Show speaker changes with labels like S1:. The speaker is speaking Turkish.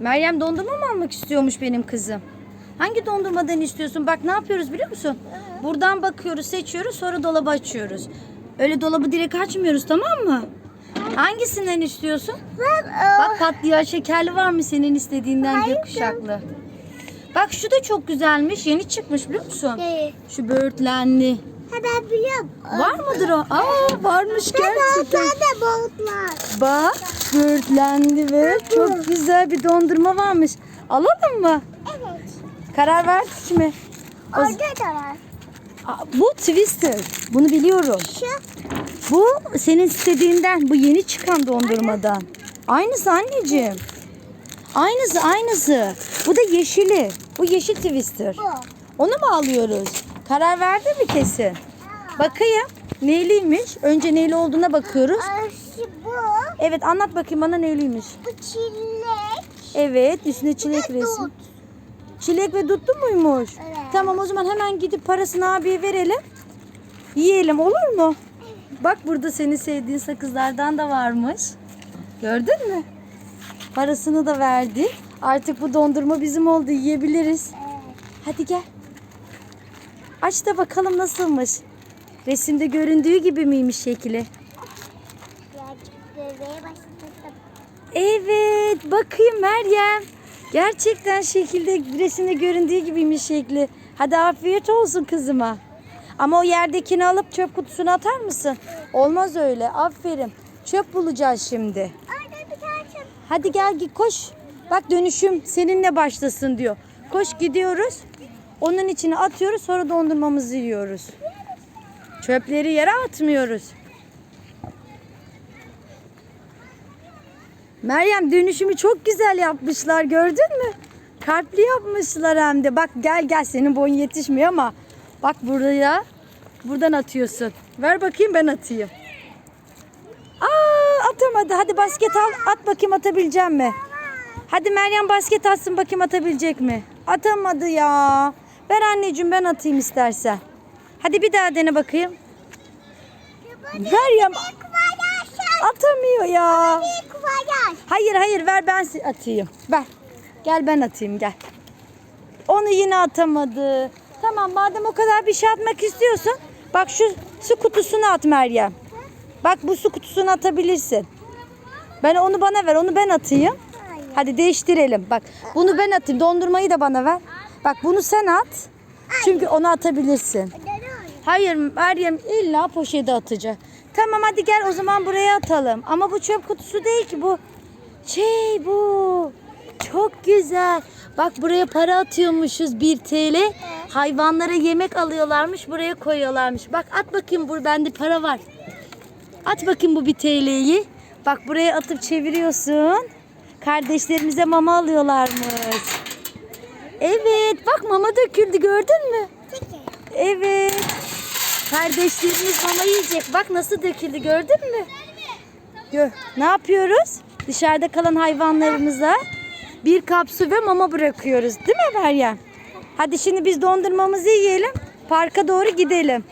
S1: Meryem dondurma mı almak istiyormuş benim kızım? Hangi dondurmadan istiyorsun? Bak ne yapıyoruz biliyor musun? Buradan bakıyoruz, seçiyoruz, sonra dolabı açıyoruz. Öyle dolabı direkt açmıyoruz tamam mı? Hangisinden istiyorsun?
S2: Ben e,
S1: Bak patlayan şekerli var mı senin istediğinden gökkuşaklı? Bak şu da çok güzelmiş. Yeni çıkmış biliyor musun?
S2: ne?
S1: Şu böğürtlenli.
S2: Ha ben biliyorum.
S1: Var mıdır o? Aa varmış
S2: Ben
S1: gerçekten.
S2: de balıklar.
S1: Bak böğürtlendi ve çok güzel bir dondurma varmış. Alalım mı?
S2: Evet.
S1: Karar verdik mi? O-
S2: Orada da var.
S1: Aa, bu Twister. Bunu biliyorum.
S2: Şu.
S1: Bu senin istediğinden. Bu yeni çıkan dondurmadan. Aynısı anneciğim. Aynısı aynısı. Bu da yeşili. Bu yeşil Twister.
S2: Bu.
S1: Onu mu alıyoruz? Karar verdin mi kesin? Bakayım. Neyliymiş? Önce neyli olduğuna bakıyoruz.
S2: Bu.
S1: Evet anlat bakayım bana neyliymiş.
S2: Bu çilek.
S1: Evet üstüne çilek resim.
S2: dut.
S1: Çilek ve dutlu muymuş?
S2: Evet.
S1: Tamam o zaman hemen gidip parasını abiye verelim. Yiyelim olur mu? Bak burada senin sevdiğin sakızlardan da varmış. Gördün mü? Parasını da verdi. Artık bu dondurma bizim oldu yiyebiliriz.
S2: Evet.
S1: Hadi gel. Aç da bakalım nasılmış. Resimde göründüğü gibi miymiş şekli? Evet bakayım Meryem. Gerçekten şekilde resimde göründüğü gibiymiş şekli. Hadi afiyet olsun kızıma. Ama o yerdekini alıp çöp kutusuna atar mısın? Olmaz öyle. Aferin. Çöp bulacağız şimdi. Hadi gel git koş. Bak dönüşüm seninle başlasın diyor. Koş gidiyoruz. Onun içine atıyoruz sonra dondurmamızı yiyoruz. Çöpleri yere atmıyoruz. Meryem dönüşümü çok güzel yapmışlar gördün mü? Kalpli yapmışlar hem de. Bak gel gel senin boyun yetişmiyor ama bak buraya buradan atıyorsun. Ver bakayım ben atayım. Aa atamadı. Hadi basket al. At bakayım atabileceğim mi? Hadi Meryem basket atsın bakayım atabilecek mi? Atamadı ya. Ver anneciğim ben atayım istersen. Hadi bir daha dene bakayım. Meryem atamıyor ya. Hayır hayır ver ben atayım. Ver. Gel ben atayım gel. Onu yine atamadı. Tamam madem o kadar bir şey atmak istiyorsun. Bak şu su kutusunu at Meryem. Bak bu su kutusunu atabilirsin. Ben onu bana ver onu ben atayım. Hadi değiştirelim. Bak bunu ben atayım. Dondurmayı da bana ver. Bak bunu sen at. Çünkü onu atabilirsin. Hayır Meryem illa poşete atacak. Tamam hadi gel o zaman buraya atalım. Ama bu çöp kutusu değil ki bu. Şey bu. Çok güzel. Bak buraya para atıyormuşuz 1 TL. Hayvanlara yemek alıyorlarmış buraya koyuyorlarmış. Bak at bakayım bur bende para var. At bakayım bu 1 TL'yi. Bak buraya atıp çeviriyorsun. Kardeşlerimize mama alıyorlarmış. Evet bak mama döküldü gördün mü? Evet. Kardeşlerimiz mama yiyecek. Bak nasıl döküldü gördün mü? Gör. Ne yapıyoruz? Dışarıda kalan hayvanlarımıza bir kap su ve mama bırakıyoruz. Değil mi Meryem? Hadi şimdi biz dondurmamızı yiyelim. Parka doğru gidelim.